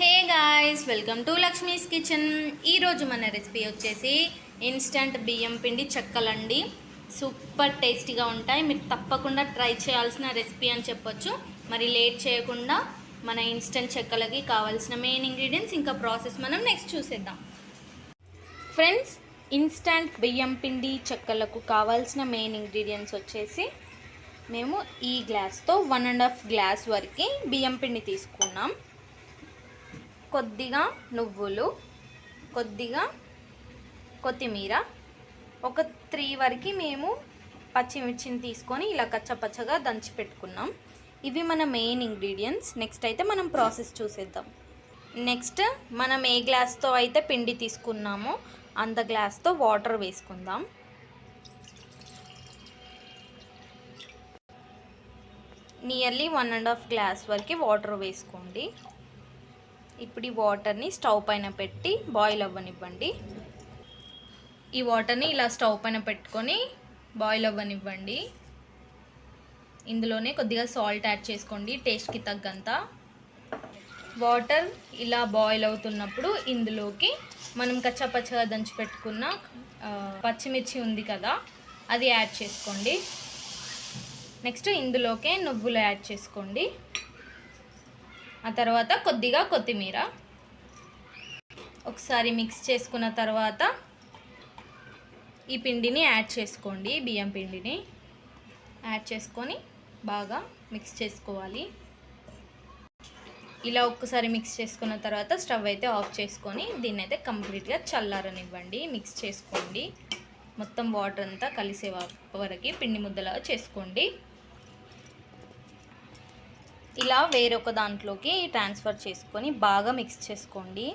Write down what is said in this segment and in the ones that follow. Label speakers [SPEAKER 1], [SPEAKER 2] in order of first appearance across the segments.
[SPEAKER 1] Hey guys welcome to Lakshmi's kitchen. ఈరోజు మన recipe వచ్చేసి ఇన్స్టంట్ బియ్యం పిండి చెక్కలండి. సూపర్ టేస్టీగా ఉంటాయి. మీరు తప్పకుండా ట్రై చేయాల్సిన రెసిపీ అని చెప్పొచ్చు. మరి లేట్ చేయకుండా మన ఇన్స్టంట్ చెక్కలకి కావాల్సిన మెయిన్ ఇంగ్రీడియంట్స్ ఇంకా ప్రాసెస్ మనం నెక్స్ట్ చూసేద్దాం. ఫ్రెండ్స్ ఇన్స్టంట్ బియ్యం పిండి చెక్కలకు కావాల్సిన మెయిన్ ఇంగ్రీడియంట్స్ వచ్చేసి మేము ఈ గ్లాస్తో వన్ అండ్ హాఫ్ గ్లాస్ వరకు బియ్యం పిండి తీసుకున్నాం. కొద్దిగా నువ్వులు కొద్దిగా కొత్తిమీర. ఒక త్రీ వరకు మేము పచ్చిమిర్చిని తీసుకొని ఇలా కచ్చపచ్చగా దంచి పెట్టుకున్నాం. ఇవి మన మెయిన్ ఇంగ్రీడియంట్స్. నెక్స్ట్ అయితే మనం ప్రాసెస్ చూసేద్దాం. నెక్స్ట్ మనం ఏ గ్లాస్తో అయితే పిండి తీసుకున్నామో అంత గ్లాస్తో వాటర్ వేసుకుందాం. Nearly one and half glass వరకు వాటర్ వేసుకోండి. ఇప్పుడు ఈ వాటర్ని స్టవ్ పైన పెట్టి బాయిల్ అవ్వనివ్వండి. ఈ వాటర్ని ఇలా స్టవ్ పైన పెట్టుకొని బాయిల్ అవ్వనివ్వండి. ఇందులోనే కొద్దిగా సాల్ట్ యాడ్ చేసుకోండి టేస్ట్కి తగ్గంత. వాటర్ ఇలా బాయిల్ అవుతున్నప్పుడు ఇందులోకి మనం కచ్చాపచ్చగా దంచి పెట్టుకున్న పచ్చిమిర్చి ఉంది కదా అది యాడ్ చేసుకోండి. నెక్స్ట్ ఇందులోకే నువ్వులు యాడ్ చేసుకోండి. ఆ తర్వాత కొద్దిగా కొత్తిమీర. ఒకసారి మిక్స్ చేసుకున్న తర్వాత ఈ పిండిని యాడ్ చేసుకోండి బియ్యం పిండిని. యాడ్ చేసుకొని బాగా మిక్స్ చేసుకోవాలి. ఇలా ఒక్కసారి మిక్స్ చేసుకున్న తర్వాత స్టవ్ అయితే ఆఫ్ చేసుకొని దీన్ని అయితే కంప్లీట్గా చల్లారనివ్వండి. మిక్స్ చేసుకోండి. మొత్తం వాటర్ అంతా కలిసే వరకు పిండి ముద్దలా చేసుకోండి. ఇలా వేరొక దాంట్లోకి ట్రాన్స్ఫర్ చేసుకొని బాగా మిక్స్ చేసుకోండి.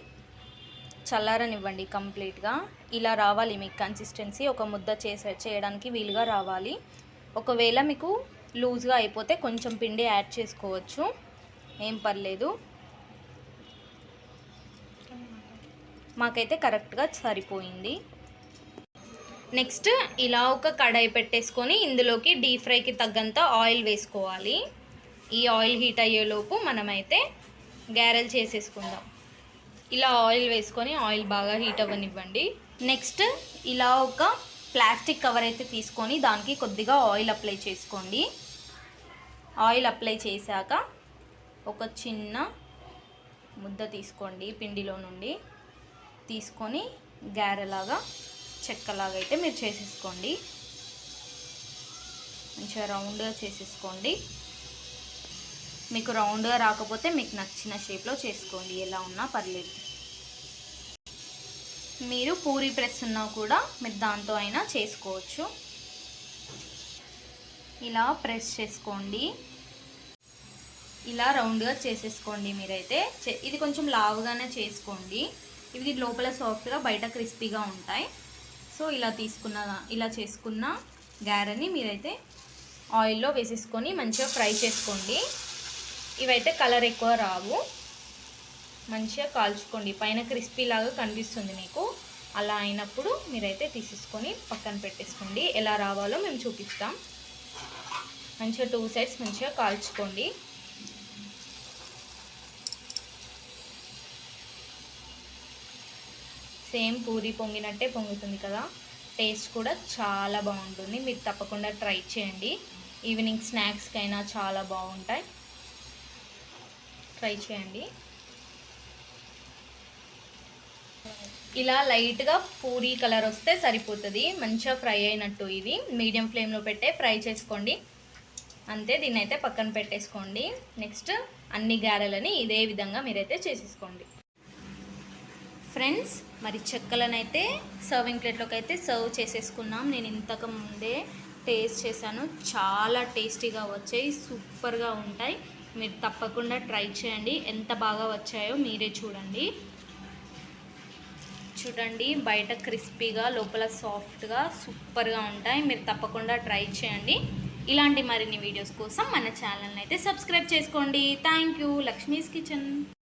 [SPEAKER 1] చల్లారనివ్వండి కంప్లీట్గా. ఇలా రావాలి మీకు కన్సిస్టెన్సీ ఒక ముద్ద చేసే చేయడానికి వీలుగా రావాలి. ఒకవేళ మీకు లూజ్గా అయిపోతే కొంచెం పిండి యాడ్ చేసుకోవచ్చు. ఏం పర్లేదు. మాకైతే కరెక్ట్గా సరిపోయింది. నెక్స్ట్ ఇలా ఒక కడాయి పెట్టేసుకొని ఇందులోకి డీప్ ఫ్రైకి తగ్గంత ఆయిల్ వేసుకోవాలి. ఈ ఆయిల్ హీట్ అయ్యేలోపు మనమైతే గ్యారెల్ చేసేసుకుందాం. ఇలా ఆయిల్ వేసుకొని ఆయిల్ బాగా హీట్ అవ్వనివ్వండి. నెక్స్ట్ ఇలా ఒక ప్లాస్టిక్ కవర్ అయితే తీసుకొని దానికి కొద్దిగా ఆయిల్ అప్లై చేసుకోండి. ఆయిల్ అప్లై చేశాక ఒక చిన్న ముద్ద తీసుకోండి పిండిలో నుండి. తీసుకొని గారెలాగా చెక్కలాగా అయితే మీరు చేసేసుకోండి. మంచిగా రౌండ్గా చేసేసుకోండి. మీకు రౌండ్గా రాకపోతే మీకు నచ్చిన షేప్లో చేసుకోండి. ఎలా ఉన్నా పర్లేదు. మీరు పూరి ప్రెస్ ఉన్నా కూడా మీరు దాంతో అయినా చేసుకోవచ్చు. ఇలా ప్రెస్ చేసుకోండి. ఇలా రౌండ్గా చేసేసుకోండి మీరైతే. చే- ఇది కొంచెం లావుగానే చేసుకోండి. ఇవి లోపల సాఫ్ట్గా బయట క్రిస్పీగా ఉంటాయి. సో ఇలా తీసుకున్న ఇలా చేసుకున్న గారెని మీరైతే ఆయిల్లో వేసేసుకొని మంచిగా ఫ్రై చేసుకోండి. ఇవైతే కలర్ ఎక్కువ రావు. మంచిగా కాల్చుకోండి. పైన క్రిస్పీ లాగా కనిపిస్తుంది మీకు. అలా అయినప్పుడు మీరైతే తీసేసుకొని పక్కన పెట్టేసుకోండి. ఎలా రావాలో మేము చూపిస్తాం. మంచిగా టూ సైడ్స్ మంచిగా కాల్చుకోండి. సేమ్ పూరి పొంగినట్టే పొంగుతుంది కదా. టేస్ట్ కూడా చాలా బాగుంటుంది. మీరు తప్పకుండా ట్రై చేయండి. ఈవినింగ్ స్నాక్స్కైనా చాలా బాగుంటాయి. ట్రై చేయండి. ఇలా లైట్గా పూరి కలర్ వస్తే సరిపోతుంది. మంచిగా ఫ్రై అయినట్టు ఇది. మీడియం ఫ్లేమ్లో పెట్టే ఫ్రై చేసుకోండి. అంతే దీన్ని అయితే పక్కన పెట్టేసుకోండి. నెక్స్ట్ అన్ని గారెలని ఇదే విధంగా మీరైతే చేసేసుకోండి. ఫ్రెండ్స్ మరి చెక్కలను అయితే సర్వింగ్ ప్లేట్లోకి అయితే సర్వ్ చేసేసుకున్నాం. నేను ఇంతకు ముందే టేస్ట్ చేశాను. చాలా టేస్టీగా వచ్చాయి. సూపర్గా ఉంటాయి. మీరు తప్పకుండా ట్రై చేయండి. ఎంత బాగా వచ్చాయో మీరే చూడండి. చూడండి బయట క్రిస్పీగా లోపల సాఫ్ట్గా సూపర్గా ఉంటాయి. మీరు తప్పకుండా ట్రై చేయండి. ఇలాంటి మరిన్ని వీడియోస్ కోసం మన ఛానల్ని అయితే సబ్స్క్రైబ్ చేసుకోండి. Thank you. లక్ష్మీస్ కిచెన్.